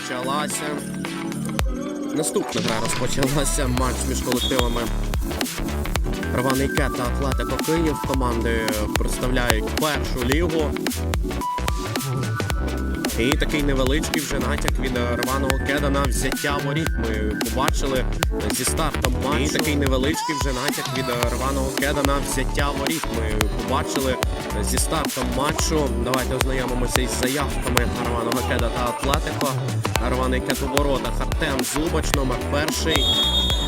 розпочалася. Наступна гра розпочалася. Матч між колективами Рваний Кет та Атлетико Київ. Команди представляють першу лігу. І такий невеличкий вже натяк від е, рваного кеда на взяття воріт. Ми побачили зі стартом матчу. І такий невеличкий вже натяк від е, рваного кеда на взяття воріт. Ми побачили зі стартом матчу. Давайте ознайомимося із заявками рваного кеда та Атлетико. Рваний кет у воротах Артем Зубач, номер перший.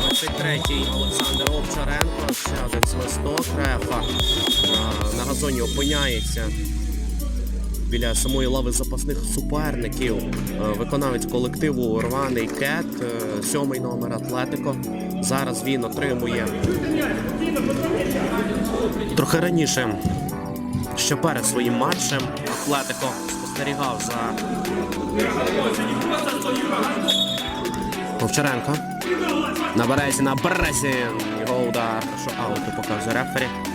23-й Олександр Овчаренко, ще один свисток рефа. На газоні опиняється біля самої лави запасних суперників. Е, Виконавець колективу Рваний Кет, е, сьомий номер Атлетико. Зараз він отримує трохи раніше, ще перед своїм матчем. Атлетико спостерігав за Овчаренко. На березі, на березі. Його удар, що ауту показує рефері.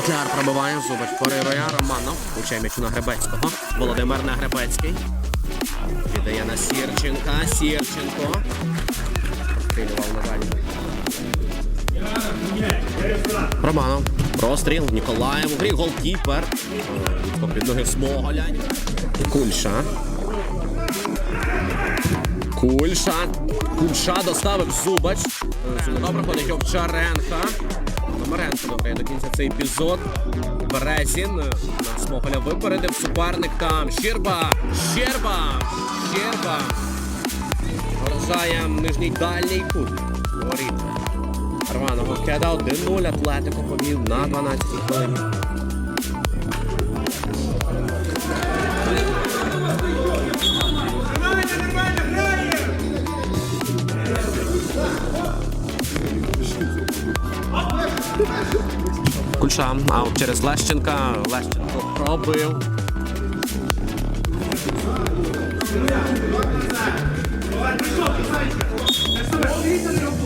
Котляр пробиває, зубач пориває Романов. Учає м'ячу на Гребецького. Володимир Нагребецький. Віддає на Сірченка. Сірченко. Прострілював на дальню. Романов. Простріл. Ніколаєв. Грі голкіпер. Під ноги Смоголя. Кульша. Кульша. Кульша доставив Зубач. Сюди проходить Овчаренка. Номеренко добре до кінця цей епізод. Березін нас Смоголя випередив суперника. Щерба! Щерба! Щерба! Вражає нижній дальній кут. Горіт. Рваного кеда 1-0. Атлетико повів на 12 хвилині. Кульша, аут через Лещенка. Лещенко пробив.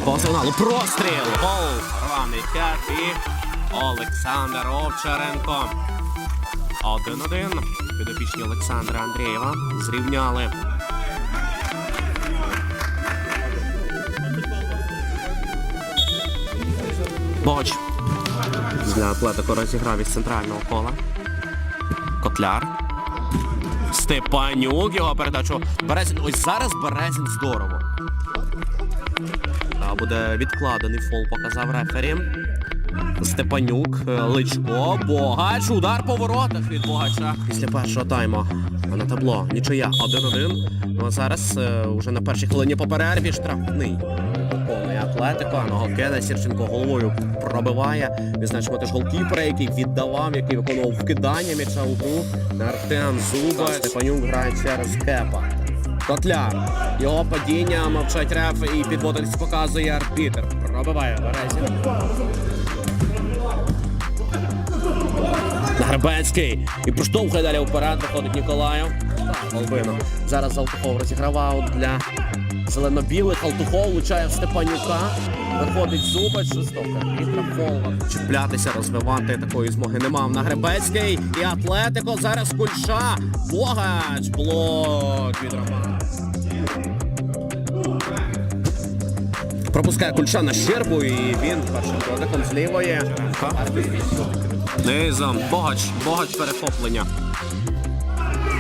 По сигналу простріл. Гол. Рваний кет і Олександр Овчаренко. 1-1. Підопічні Олександра Андрієва зрівняли. Боч. Для Атлетико розіграв із центрального кола. Котляр. Степанюк. Його передачу. Березін. Ось зараз Березін здорово. Буде відкладений фол, показав рефері. Степанюк, Личко, Богач. Удар по воротах від Богача. Після першого тайму на табло. Нічия 1-1. Ну а зараз е, уже на першій хвилині по перерві штрафний. Атлетико. Ногу Сірченко головою пробиває. Відзначимо теж голкіпера, який віддавав, який виконував вкидання м'яча у гру. Артем Зуба. Степанюк грає через кепа. Котляр. Його падіння мовчать реф і підводиться показує арбітр. Пробиває Березін. Гребецький. І проштовхує далі вперед. Виходить Ніколаєв. Голбино. Зараз Алтухов розігравав для зелено-білих. Алтухов влучає в Степанюка. Виходить Зубач, жорстока. Вітра. Чіплятися, розвивати такої змоги не мав. Нагребецький і Атлетико. Зараз Кульша. Богач. Блок від Романа. Пропускає Кульша на щербу і він першим дотиком з лівої. Низом. Богач. Богач перехоплення.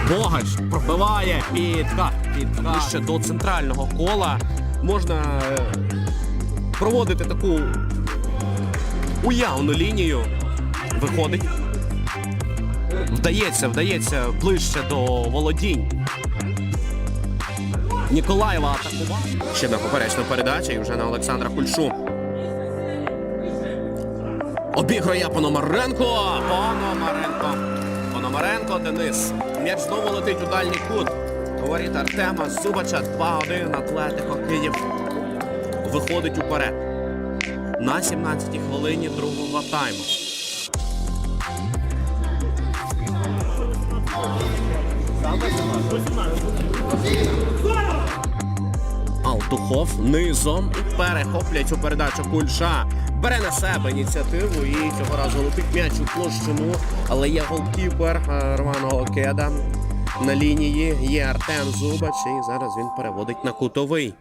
Богач пробиває підка. Підка. Ближче до центрального кола. Можна е, проводити таку уявну лінію. Виходить. Вдається, вдається ближче до володінь. Ніколаєва атакував. Ще на поперечну передачу і вже на Олександра Кульшу. Обіграє Пономаренко. Пономаренко. Пономаренко Денис. М'яч знову летить у дальній кут. Говорить Артема Зубача 2-1. Атлетико Київ виходить уперед. На 17-й хвилині другого тайму. Алтухов низом перехоплять у передачу Кульша. бере на себе ініціативу і цього разу летить м'яч у площину, але є голкіпер е, рваного кеда. На лінії є Артем Зубач, і зараз він переводить на кутовий.